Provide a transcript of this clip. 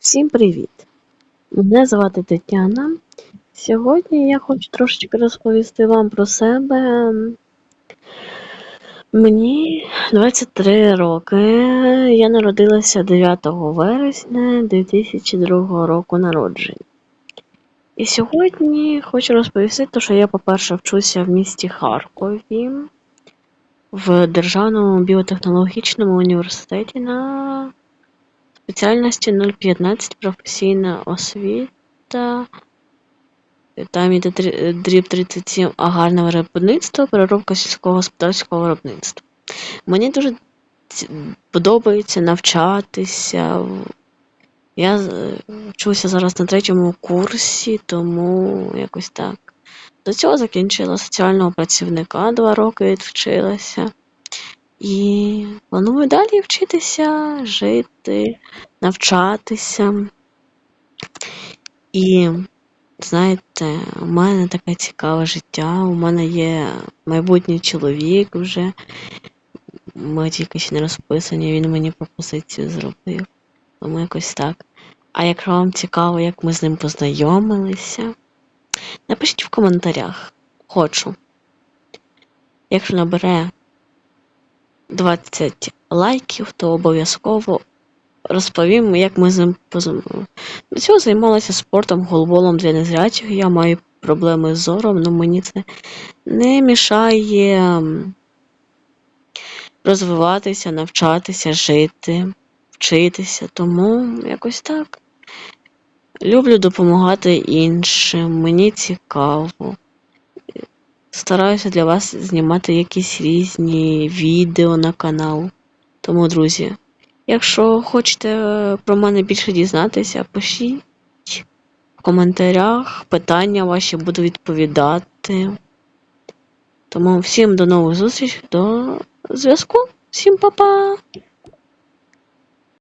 Всім привіт! Мене звати Тетяна. Сьогодні я хочу трошечки розповісти вам про себе. Мені 23 роки. Я народилася 9 вересня 2002 року народження. І сьогодні хочу розповісти, що я, по-перше, вчуся в місті Харкові в Державному біотехнологічному університеті на спеціальності 015 професійна освіта. Там іде дріб 37 аграрне виробництво, переробка сільського господарського виробництва. Мені дуже подобається навчатися. Я вчуся зараз на третьому курсі, тому якось так. До цього закінчила соціального працівника, два роки відвчилася. І планую далі вчитися, жити, навчатися. І знаєте, у мене таке цікаве життя. У мене є майбутній чоловік вже. Ми тільки ще не розписані, він мені пропозицію зробив. Тому якось так. А якщо вам цікаво, як ми з ним познайомилися, напишіть в коментарях. Хочу. Якщо набере 20 лайків, то обов'язково розповім, як ми з ним познайомилися. До цього займалася спортом, голболом для незрячих. Я маю проблеми з зором, але мені це не мішає розвиватися, навчатися, жити, вчитися. Тому якось так. Люблю допомагати іншим, мені цікаво. Стараюся для вас знімати якісь різні відео на канал. Тому, друзі, якщо хочете е, про мене більше дізнатися, пишіть в коментарях, питання ваші буду відповідати. Тому всім до нових зустрічей, до зв'язку. Всім па-па!